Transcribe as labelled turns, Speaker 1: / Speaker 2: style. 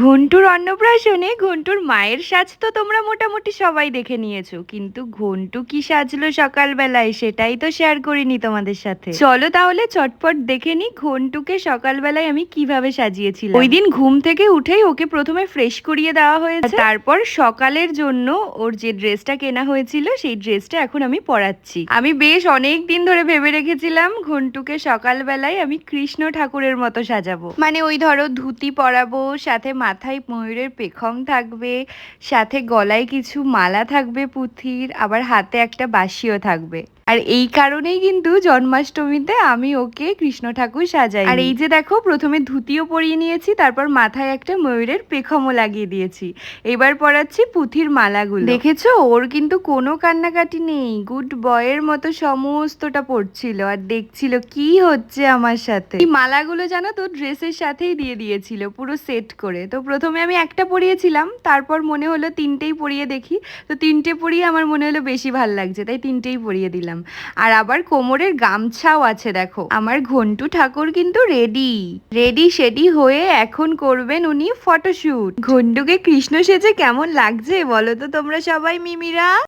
Speaker 1: ঘন্টুর অন্নপ্রাশনে ঘন্টুর মায়ের সাজ তো তোমরা মোটামুটি সবাই দেখে নিয়েছো কিন্তু ঘন্টু কি সাজলো সকালবেলায় সেটাই তো শেয়ার করিনি তোমাদের সাথে। চলো তাহলে চটপট দেখে নি ঘন্টুকে সকালবেলায় আমি কীভাবে সাজিয়েছিলাম। ওই দিন ঘুম থেকে উঠেই ওকে প্রথমে ফ্রেশ করিয়ে দেওয়া হয়েছে। তারপর সকালের জন্য ওর যে ড্রেসটা কেনা হয়েছিল সেই ড্রেসটা এখন আমি পরাচ্ছি। আমি বেশ অনেক দিন ধরে ভেবে রেখেছিলাম ঘন্টুকে সকালবেলায় আমি কৃষ্ণ ঠাকুরের মতো সাজাবো। মানে ওই ধরো ধুতি পরাবো সাথে মাথায় ময়ূরের পেখম থাকবে, সাথে গলায় কিছু মালা থাকবে পুঁথির, আবার হাতে একটা বাঁশিও থাকবে। আর এই কারণেই কিন্তু জন্মাষ্টমীতে আমি ওকে কৃষ্ণ ঠাকুর সাজাই। আর এই যে দেখো প্রথমে ধুতিও পরিয়ে নিয়েছি তারপর মাথায় একটা ময়ূরের পেখমও লাগিয়ে দিয়েছি। এবার পরাচ্ছি পুঁথির মালাগুলো। দেখেছ? ওর কিন্তু কোনো কান্নাকাটি নেই। গুড বয়ের মতো সমস্তটা পড়ছিল আর দেখছিল কি হচ্ছে আমার সাথে। এই মালাগুলো জানো তো ড্রেসের সাথেই দিয়ে দিয়েছিল পুরো সেট করে। তো প্রথমে আমি একটা পরিয়েছিলাম তারপর মনে হলো তিনটেই পরিয়ে দেখি। তো তিনটে পরিয়ে আমার মনে হলো বেশি ভালো লাগছে তাই তিনটেই পরিয়ে দিলাম। আর আবার কোমরের গামছাও আছে, দেখো। আমার ঘন্টু ঠাকুর কিন্তু রেডি রেডি সেডি হয়ে এখন করবেন উনি ফটোশুট ঘন্টুকে কৃষ্ণ সেজে কেমন লাগছে বলো তো তোমরা সবাই, মিমিরা?